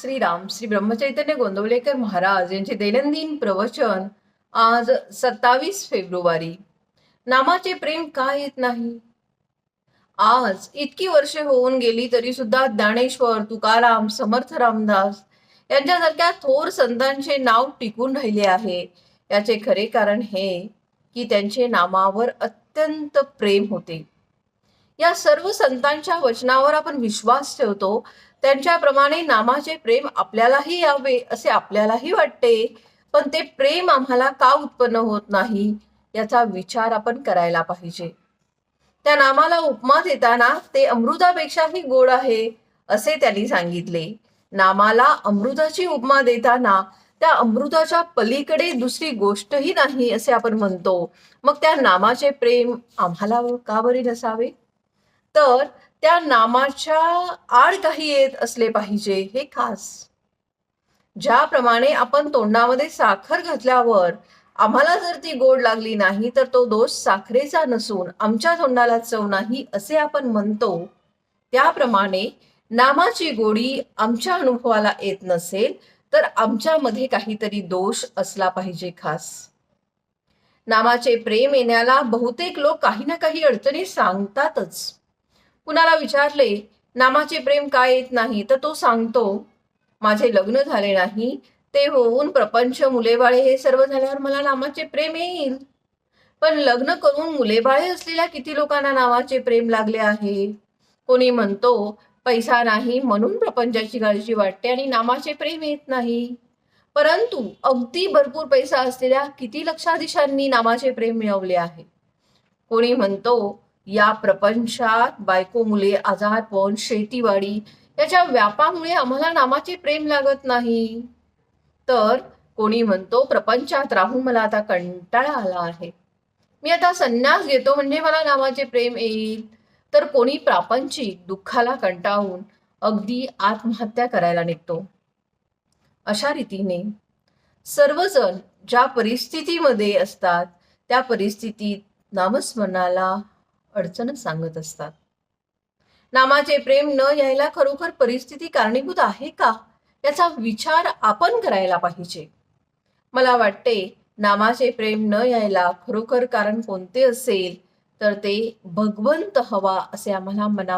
श्रीराम श्री ब्रह्मचैतन्य गोंदवलेकर महाराज यांचे दैनंदिन प्रवचन आज सत्तावीस फेब्रुवारी. नामाचे प्रेम का येत नाही? आज इतकी वर्षे होऊन गेली तरी सुद्धा ज्ञानेश्वर तुकाराम समर्थ रामदास यांच्यासारख्या थोर संतांचे नाव टिकून राहिले आहे. याचे खरे कारण हे की त्यांचे नामावर अत्यंत प्रेम होते. या सर्व संतांच्या वचनावर आपण विश्वास ठेवतो. त्यांच्याप्रमाणे नामाचे प्रेम आपल्यालाही यावे असे आपल्यालाही वाटते. पण ते प्रेम आम्हाला का उत्पन्न होत नाही याचा विचार आपण करायला पाहिजे. त्या नामाला उपमा देताना ते अमृतापेक्षाही गोड आहे असे त्यांनी सांगितले. नामाला अमृताची उपमा देताना त्या अमृताच्या पलीकडे दुसरी गोष्टही नाही असे आपण म्हणतो. मग त्या नामाचे प्रेम आम्हाला का बरे नसावे? तर त्या नामाच्या आड काही येत असले पाहिजे हे खास. ज्याप्रमाणे आपण तोंडामध्ये साखर घातल्यावर आम्हाला जर ती गोड लागली नाही तर तो दोष साखरेचा नसून आमच्या तोंडाला चव नाही असे आपण म्हणतो. त्याप्रमाणे नामाची गोडी आमच्या अनुभवाला येत नसेल तर आमच्यामध्ये काहीतरी दोष असला पाहिजे खास. नामाचे प्रेम येण्याला बहुतेक लोक काही ना काही अडचणी सांगतातच. कुणाला विचारले नामाचे प्रेम काय येत नाही? तर तो सांगतो माझे लग्न झाले नाही ते होऊन प्रपंच मुलेबाळे हे सर्व झाल्यावर मला नामाचे प्रेम येईल. पण लग्न करून मुलेबाळे असलेल्या किती लोकांना नामाचे प्रेम लागले आहे? कोणी म्हणतो पैसा नाही म्हणून प्रपंचाची काळजी वाटते आणि नामाचे प्रेम येत नाही. परंतु अगदी भरपूर पैसा असलेल्या किती लक्षाधीशांनी नामाचे प्रेम मिळवले आहे? कोणी म्हणतो या प्रपंचात बायको मुले आजारपण शेतीवाडी याच्या व्यापामुळे आम्हाला नामाचे प्रेम लागत नाही. तर कोणी म्हणतो प्रपंचात राहून मला आता कंटाळा आला आहे. मी आता संन्यास घेतो म्हणजे मला नामाचे प्रेम येईल. तर कोणी प्रापंचिक दुःखाला कंटाळून अगदी आत्महत्या करायला निघतो. अशा रीतीने सर्वजण ज्या परिस्थितीमध्ये असतात त्या परिस्थितीत नामस्मरणाला अडचण सांगत असतात. नामाचे प्रेम न यायला खरोखर परिस्थिती कारणीभूत आहे का? याचा विचार आपण करायला पाहिजे. मला वाटते नामाचे प्रेम न यायला खरोखर कारण कोणते असेल तर ते भगवंत हवा असे आम्हाला मना